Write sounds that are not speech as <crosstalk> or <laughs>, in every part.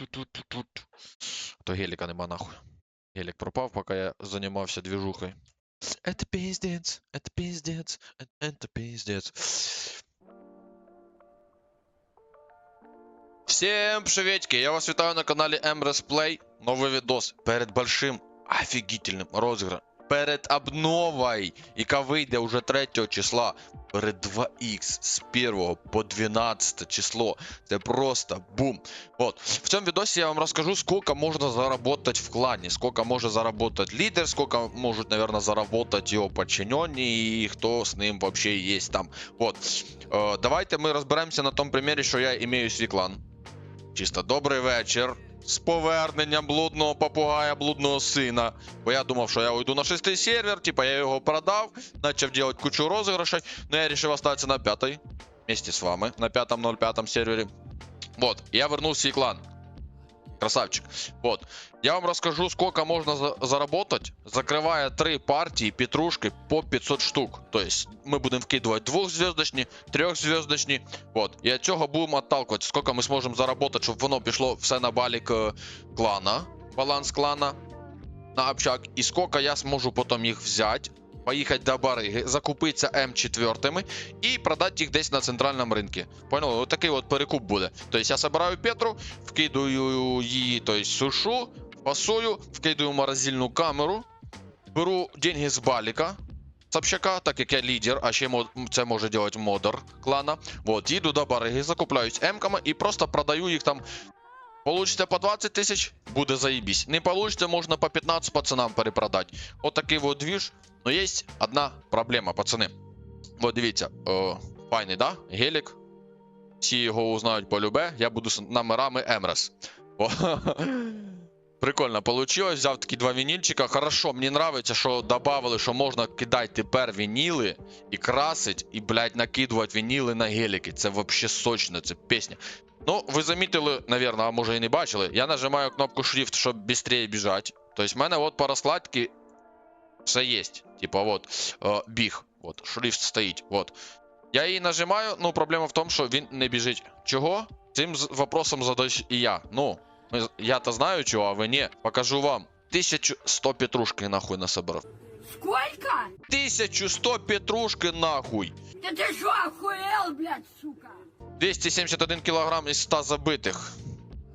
Ту-ту-ту-ту-ту. То геліка нема нахуй. Гелік пропав, поки я займався движухою. Это пиздец, это пиздец, э- это пиздец. Всем приветики, я вас вітаю на каналі Emres Play. Новий відос перед большим офігітельним розіграшем. Перед обновою, яка вийде уже 3 числа. Перед 2х з 1 по 12 число. Це просто бум. Вот. В цьому відосі я вам розкажу, сколько можна заработать в клані, сколько може заработать лідер, сколько можуть, наверное, заработать його подчинені і хто з ним вообще є там. Вот. Е, давайте ми розберемося на тому примірі, що я імею свій клан. Чисто добрий вечір. З поверненням блудного попугая, блудного сина. Бо я думав, що я уйду на шестий сервер, типа я його продав, почав делать кучу розіграшей, но я вирішив остаться на п'ятій. Вместе з вами на п'ятому 05 сервері. Вот, я вернул свій клан. Красавчик. Вот. Я вам расскажу, сколько можно за- заработать, закрывая три партии петрушки по 500 штук. То есть мы будем вкидывать двухзвездочні, трьохзвездочні. Вот. І від цього будемо отталкивать, сколько ми зможемо заработать, щоб воно пішло все на балік е, клана, баланс клана на общак. І сколько я зможу потім їх взяти, поїхати до бариги, закупитися М4 і продати їх десь на центральному ринку. Поняли? Ось такий от перекуп буде. Тобто я собираю Петру, вкидаю її, тобто сушу, фасую, вкидаю в морозильну камеру, беру деньги з баліка. З так як я лідер, а ще це може робити модер клана. Вот, їду до бариги, закупляюсь емками і просто продаю їх там. Получите по 20 тисяч, буде заїбісь. Не получите, можна по 15 пацанам перепродати. От такий вот двіж. Но є одна проблема, пацани. От дивіться, о, файний, да? Гелік. Всі його узнають по любе. Я буду з номерами Емрес. <laughs> Прикольно получилось. Взяв такі два вінільчика. Хорошо, мені нравиться, що додали, що можна кидати тепер вініли і красить, і, блядь, накидувати вініли на геліки. Це вообще сочно, це пісня. Ну, ви замітили, наверное, а може і не бачили. Я нажимаю кнопку Shift, щоб швидше біжати. Тобто в мене от по розкладці все є. Типа вот е, біг. От, шрифт стоїть. Вот. Я її нажимаю, ну проблема в тому, що він не біжить. Чого? Цим вопросом задаюсь і я. Ну, я-то знаю чого, а ви ні. Покажу вам. 1100 петрушки нахуй насобирав. Сколько? 1100 петрушки нахуй. Да ты что, охуел, блядь, сука? 271 кілограм із 100 забитих.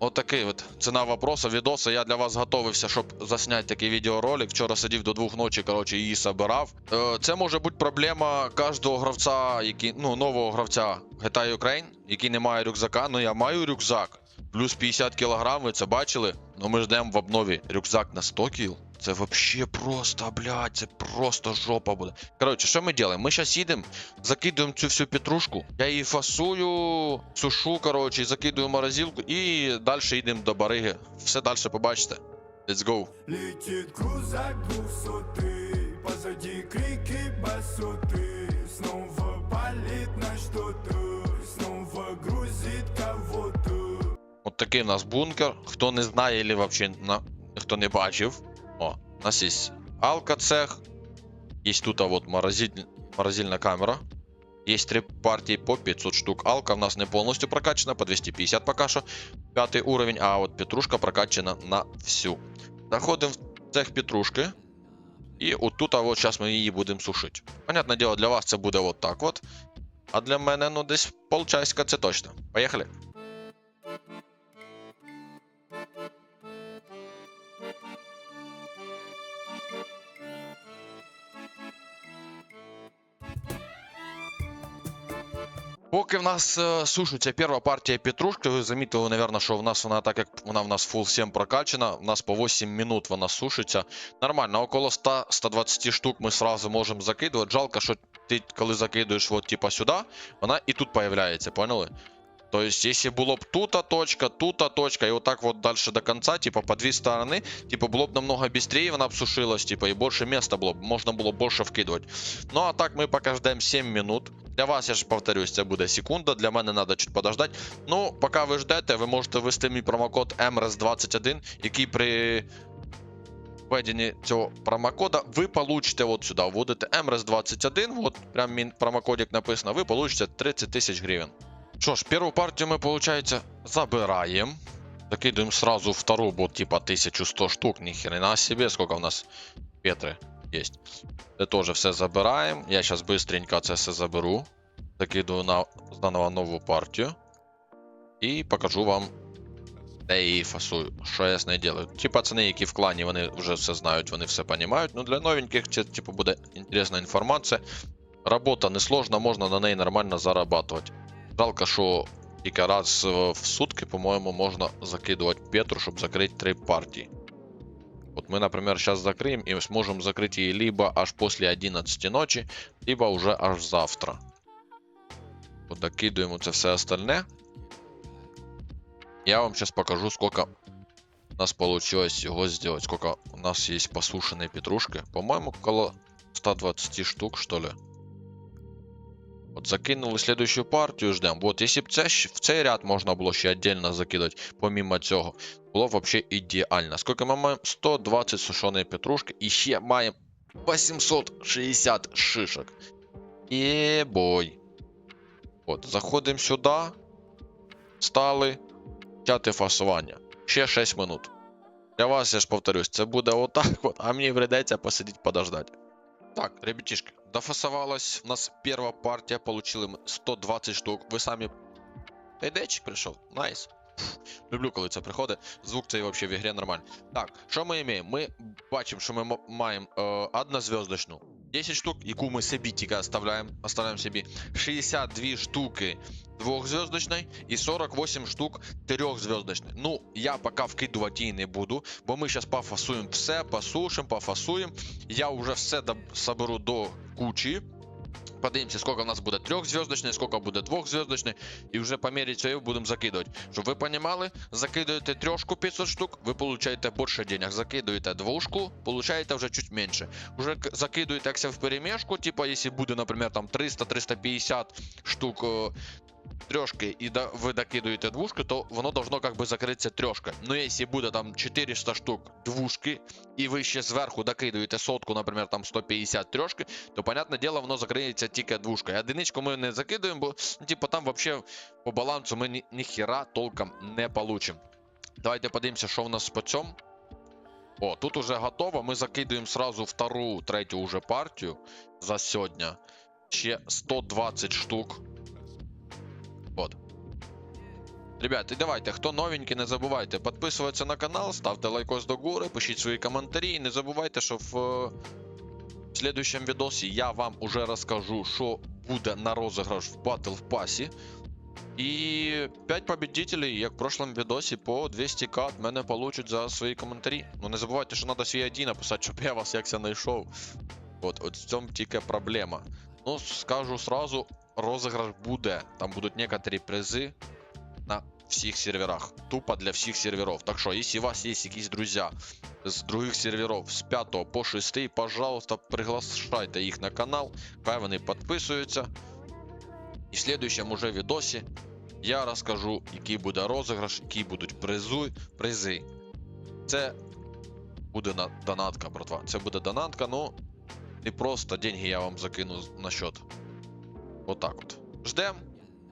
Отакий от ціна вопроса, відоси. Я для вас готовився, щоб засняти такий відеоролик. Вчора сидів до двох ночі, коротше, її собирав. Е, Це може бути проблема кожного гравця, який, ну, нового гравця GTA Ukraine, який не має рюкзака. Ну я маю рюкзак. Плюс 50 кілограм, ви це бачили? Ну ми ждемо в обнові рюкзак на 100 кіл. Це вообще просто, блядь, це просто жопа буде. Коротше, що ми робимо? Ми зараз їдемо, закидуємо цю всю петрушку, я її фасую, сушу, коротше, і закидую в морозилку, і далі йдемо до бариги. Все далі побачите. Let's go. Летит крузак двухсотый Позади крики басоты Снова палит на что-то Снова грузит кого-то От такий у нас бункер. Хто не знає, або взагалі на... хто не бачив. О, у нас є алкоцех. Є тут а вот морозиль... морозильна камера. Є три партії по 500 штук. Алка в нас не повністю прокачана, по 250 поки що. П'ятий уровень, а от петрушка прокачана на всю. Заходимо в цех петрушки. І отут, а от зараз ми її будемо сушити. Понятне діло, для вас це буде от так от. А для мене, ну, десь полчаска це точно. Поїхали. Поки в нас е, сушиться перша партія петрушки, ви замітили, наверное, що в нас вона, так як вона в нас full 7 прокачана, в нас по 8 минут вона сушиться. Нормально, около 100-120 штук ми сразу можемо закидувати. Жалко, що ти коли закидуєш от, типа сюди, вона і тут появляється, поняли? То есть, если було б тута точка, тута точка, і отак вот дальше до конца, типа по дві сторони, типа було б намного быстрее вона б сушилась, типа, і більше места було б, можна було б більше вкидувати. Ну а так ми поки ждемо 7 минут. Для вас, я ж повторюсь, це буде секунда, для мене треба чуть подождати. Ну, поки ви ждете, ви можете ввести мій промокод MRS21, який при введенні цього промокода ви получите от сюди, вводите MRS21, от прям промокодик написано, ви получите 30 тисяч гривень. Що ж, першу партію ми, виходить, забираємо. Закидываем сразу вторую, бо типа 1100 штук, ни хрена себе, сколько у нас Петри есть. Це теж все забираємо. Я зараз быстренько це все заберу. Закидую на заново нову партію. І покажу вам, де її фасую, що я з нею делаю. Ті пацани, які в клані, вони вже все знають, вони все розуміють. Ну для новеньких це типу буде інтересна інформація. Робота несложна, можна на неї нормально зарабатувати. Жалко, що тільки раз е, в сутки, по-моєму, можна закидувати Петру, щоб закрити три партії. Вот мы, например, сейчас закроем и сможем закрыть ее либо аж после 11 ночи, либо уже аж завтра. Вот докидываем это все остальное. Я вам сейчас покажу, сколько у нас получилось его сделать. Сколько у нас есть посушенной петрушки. По-моему, около 120 штук, что ли. Вот закинули следующую партию, ждем. Вот, если б це, в цей ряд можна було ще отдельно закидати, помимо цього, було б вообще ідеально. Скільки ми маємо? 120 сушеної петрушки і ще маємо 860 шишок. Єбой. От, заходимо сюди. Стали. Чати фасування. Ще 6 минут. Для вас, я ж повторюсь, це буде отак от, а мені прийдеться посидіти подождати. Так, ребятишки, дофасовалась у нас первая партия, получили ми 120 штук. Ви самі. Та й дечик прийшов. Найс. Люблю, коли це приходить. Звук цей вообще в ігрі нормальний. Так, що ми маємо? Ми бачимо, що ми маємо е, однозв'язочну. 10 штук, яку ми собі тільки оставляємо, оставляємо собі. 62 штуки двохзв'язочної і 48 штук трьохзв'язочної. Ну, я поки вкидувати її не буду, бо ми зараз пофасуємо все, посушимо, пофасуємо. Я вже все доб- соберу до кучі. Подивимося, сколько у нас буде трьохзв'язочної, сколько буде двухзвездочный, і вже по мірі цього будемо закидувати. Щоб ви розуміли, закидуєте трьошку 500 штук, ви получаете більше денег. Закидуєте двушку, получаете вже чуть менше. Уже закидуєте як в перемішку, типа, якщо буде, наприклад, там 300-350 штук трьошки і да, ви докидуєте двушки, то воно должно как бы закритися трьошка. Ну, якщо буде там 400 штук двушки, і ви ще зверху докидуєте сотку, наприклад, там 150 трьошки, то, понятне діло, воно закриється тільки двушкою. Одиничку ми не закидуємо, бо, ну, типу, там вообще по балансу ми ні, ніхіра толком не получимо. Давайте подивимося, що в нас по цьому. О, тут уже готово. Ми закидуємо сразу втору, третю уже партію за сьогодні. Ще 120 штук. Вот. Ребят, і давайте, хто новенький, не забувайте підписуватися на канал, ставте лайкос до гори, пишіть свої коментарі. І не забувайте, що в е, следующем відосі я вам уже розкажу, що буде на розіграш в Battle Pass. І 5 победителей, як в прошлом відосі, по 200к від мене получать за свої коментарі. Ну не забувайте, що треба свій ID написати, щоб я вас якся знайшов. От, от в цьому тільки проблема. Ну, скажу сразу, розыгрыш буде. Там будут некоторые призы на всіх серверах. Тупо для всіх серверов. Так що, якщо у вас є якісь друзі з других серверов з 5 по 6, пожалуйста, приглашайте їх на канал, хай вони підписуються. І в следующем уже відосі я розкажу, який буде розіграш, які будуть призу, призи. Це буде на донатка, братва. Це буде донатка, ну не просто деньги я вам закину на счет. Вот так вот. Ждем.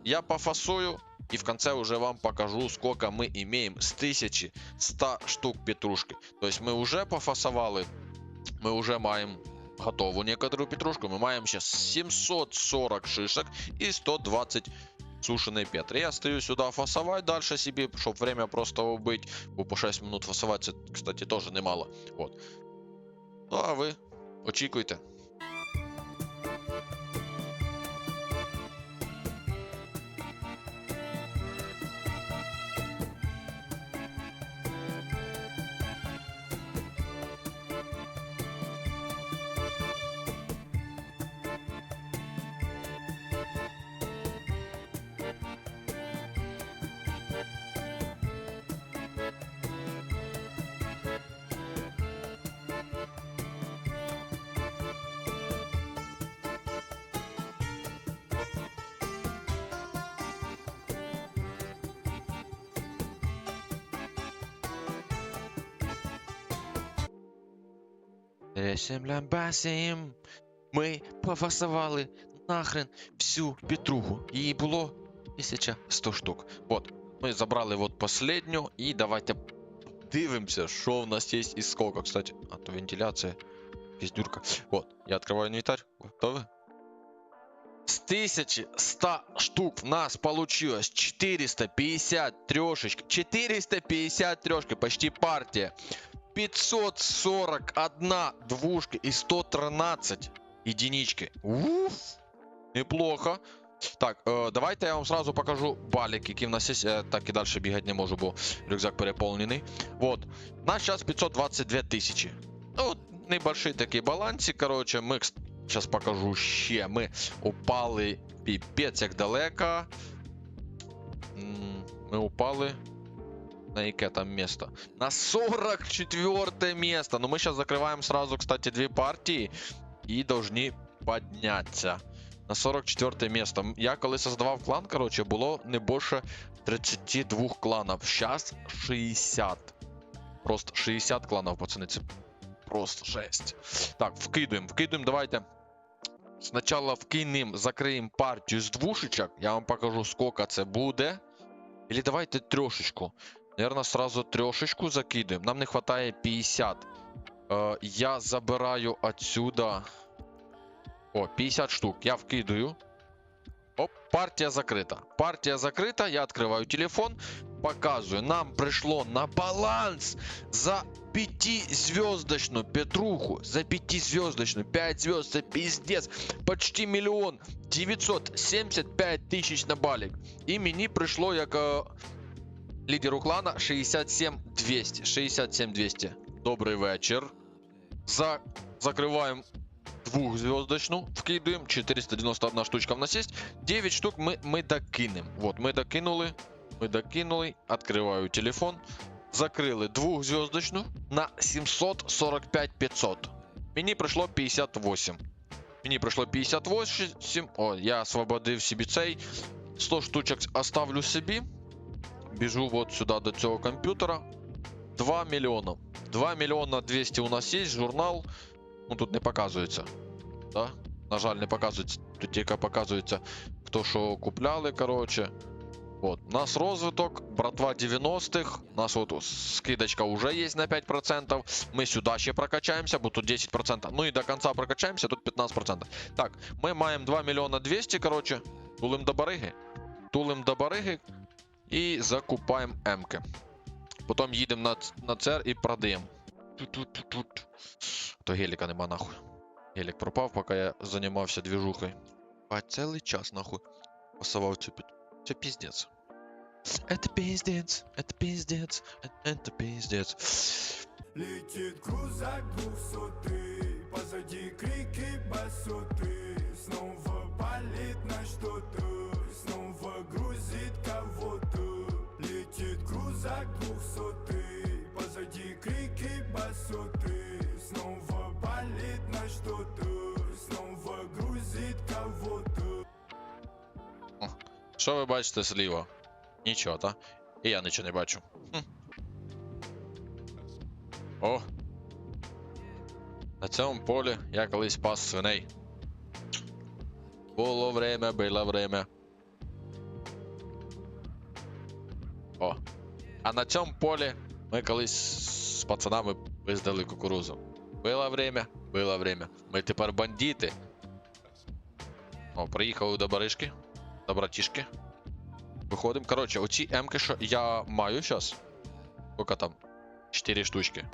Я пофасую. И в конце уже вам покажу, сколько мы имеем с 1100 штук петрушки. То есть мы уже пофасовали, мы уже маем готову некоторую петрушку. Мы маем сейчас 740 шишек и 120 сушеной петры. Я стою сюда фасовать дальше себе, чтобы время просто убыть. Бо по 6 минут фасовать, это, кстати, тоже немало. Вот. Ну а ви очікуйте. Есем лямбасім. Ми пофасували нахрен всю петруху. Її було 1100 штук. От. Ми забрали от последню. І давайте дивимося, що в нас є і сколько. Кстати, а то вентиляція. Піздюрка. Вот, я открываю инвентарь. Готовы? С 1100 штук в нас получилось 450 трешечка. 450 трешки, почти партия. 541 двушка и 113 единички. Уф, неплохо. Так, е, давайте я вам сразу покажу балик, який в нас є. Я так і далі бігати не можу, бо рюкзак переповнений. Вот. У нас зараз 522 тисячі. Ну, небольшой такий балансик, короче. Ми зараз покажу ще. Ми упали піпець як далеко. М, Ми упали На яке там место? На 44 место. Ну, мы сейчас закрываем сразу, кстати, две партии. И должны подняться. На 44 место. М, Я коли создавав клан, короче, було не більше 32 кланів. Сейчас 60. Просто 60 кланів, пацани. Це просто жесть. Так, вкидуємо, вкидуємо, давайте. Спочатку вкинемо, закриємо партію з двушечок. Я вам покажу, скільки це буде. Или давайте трешечку. Наверное, сразу трешечку закидываем. Нам не хватает 50. Э, я забираю отсюда. О, 50 штук. Я вкидаю. Оп, партия закрыта. Партия закрыта. Я открываю телефон. Показываю. Нам пришло на баланс за пятизвездочную Петруху. За пятизвездочную. 5 звезд. Это пиздец. Почти миллион. 975 тысяч на балик. І мені прийшло як е, лідеру клана 67 200. 67 200. Добрий вечір. За... Закриваємо двухзвездочну, вкидуємо. 491 штучка в нас є. 9 штук ми, ми докинемо. Вот, ми докинули. Ми докинули. Откриваю телефон. Закрили двухзвездочну на 745 500. Мені прийшло 58. Мені прийшло 58. О, я освободив собі цей. 100 штучок оставлю собі. Біжу от сюди до цього комп'ютера. 2 мільйона. 2 мільйона 200 у нас є, журнал. Ну тут не показується. Да? На жаль, не показується. Тут тільки показується, хто що купляли, коротше. От, у нас розвиток, братва 90-х. У нас от скидочка вже є на 5%. Ми сюди ще прокачаємося, бо тут 10%. Ну і до кінця прокачаємося, тут 15%. Так, ми маємо 2 мільйона 200, коротше. Тулим до бариги. Тулим до бариги і закупаємо М-ки. Потім їдемо на, ц- на цер і продаємо. Тут-тут-тут-тут. То геліка нема нахуй. Гелік пропав, поки я займався двіжухою. А цілий час нахуй. Пасував цю під... Це піздець. Это пиздец, это пиздец, это, это пиздец. Летит крузак двухсотый Позади крики басоты Снова палит на что-то Крузак двухсотый Позади крики басоты Снова палит на что-то Снова грузит кого-то Що ви бачите зліва? Нічого, та? І я нічого не бачу. Хм. О! На цьому полі я колись пас свиней. Було время, було время. А на цьому полі ми колись з пацанами пиздили кукурузу. Було время, було время. Ми тепер бандити. О, приїхали до баришки. До братішки. Виходимо. Коротше, оці М-ки, що я маю зараз. Сколько там? 4 штучки.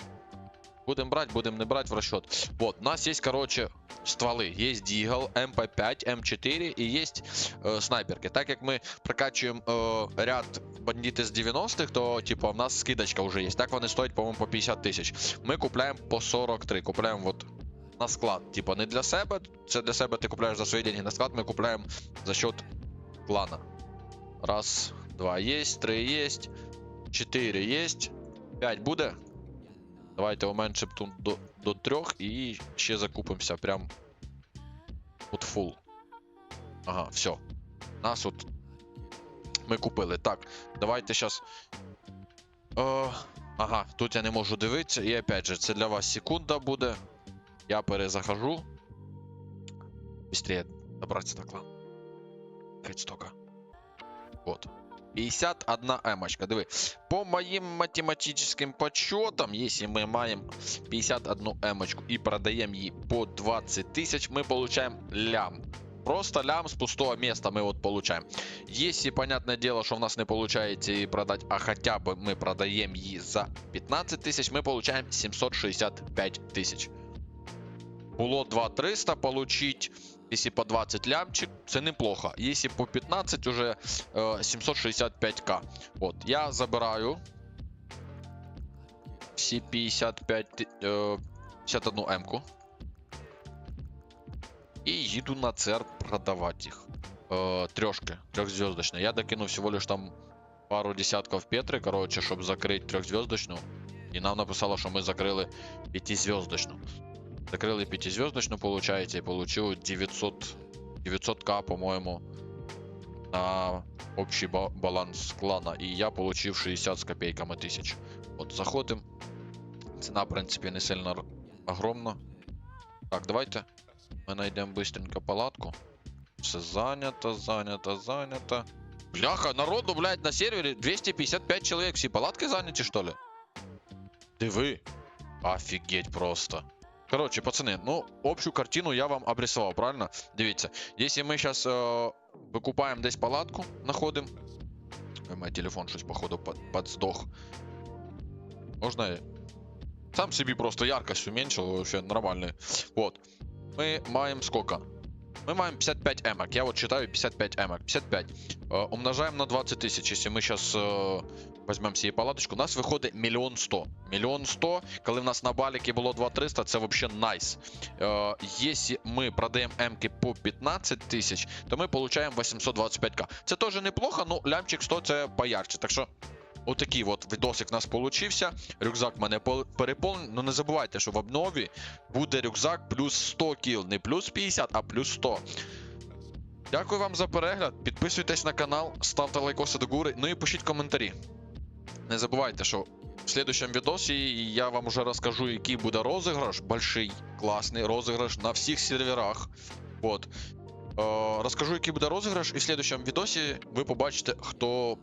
Будем брать, будем не брать в расчет. Вот, у нас есть, короче, стволы. Есть Дигл, МП5, М4 и есть э, снайперки. Так как мы прокачиваем э, ряд бандиты с 90-х, то, типа, у нас скидочка уже есть. Так вони стоять, по-моему, по 50 тисяч. Ми купляємо по 43. Купляємо вот на склад. Типа, не для себе. Це для себе ти купляєш за свої деньги. На склад ми купляємо за счет клана. Раз, два есть, три есть, чотири есть, п'ять буде. Давайте уменшимо тут до, до трьох і ще закупимося прям от фул. Ага, все. Нас от ми купили. Так, давайте зараз. О, ага, тут я не можу дивитися. І опять же, це для вас секунда буде. Я перезахожу. Быстрее добратися до клану. Кать стока. Вот. 51 емочка. Диви. По моим математическим подсчетам, если мы маем 51 емочку и продаем ей по 20 тысяч, мы получаем лям. Просто лям с пустого места мы вот получаем. Если, понятное дело, что у нас не получается и продать, а хотя бы мы продаем ей за 15 тысяч, мы получаем 765 тысяч. Було 2300 получить, если по 20 лямчик, це неплохо. Если по 15 уже э, 765к. Вот, я забираю всі 55, ти- е, 51 М-ку. І їду на ЦР продавати їх. Е, трьошки, трьохзвездочні. Я докинув всего лиш там пару десятків Петри, короче, щоб закрити трьохзвездочну. І нам написало, що ми закрили п'ятизвездочну. Закрили пятизвездочную, получается, и получил 900, 900к, по-моему, на общий ба- баланс клана. И я получил 60 с копейками тысяч. Вот, заходим. Цена, в принципе, не сильно огромна. Так, давайте мы найдем быстренько палатку. Все занято, занято, занято. Бляха, народу, блядь, на сервере 255 человек. Все палатки заняты, что ли? Диви. Офигеть просто. Короче, пацаны, ну, общую картину я вам обрисовал, правильно? Дивіться, если мы сейчас э, викупаємо десь палатку, находим. Ой, мой телефон щось, походу, под, подздох. Можна я сам собі просто яркость уменьшил, вообще нормальный. Вот. Мы маем сколько? Мы маем 55 эмок. Я вот считаю 55 эмок. 55. Э, умножаем на 20 тысяч. Если мы сейчас э, возьмем себе палаточку, у нас виходить мільйон сто. Мільйон сто, коли в нас на баліки було 2300, це вообще найс. Е, Якщо ми продаємо М-ки по 15 тисяч, то ми получаємо 825к. Це теж неплохо, ну лямчик 100 це поярче. Так що отакий от відосик у нас получився. Рюкзак в мене переповнений. Ну не забувайте, що в обнові буде рюкзак плюс 100 кіл. Не плюс 50, а плюс 100. Дякую вам за перегляд. Підписуйтесь на канал, ставте лайкоси до гури, ну і пишіть коментарі. Не забувайте, що в следующем відосі я вам уже розкажу, який буде розіграш. Больший, класний розіграш на всіх серверах. От. Е, розкажу, який буде розіграш, і в следующем відосі ви побачите, хто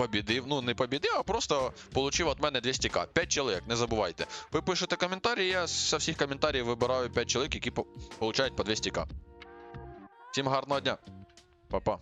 побідив. Ну, не побідив, а просто получив від мене 200к. 5 чоловік, не забувайте. Ви пишете коментарі, я з всіх коментарів вибираю 5 чоловік, які по- получають по 200к. Всім гарного дня. Па-па.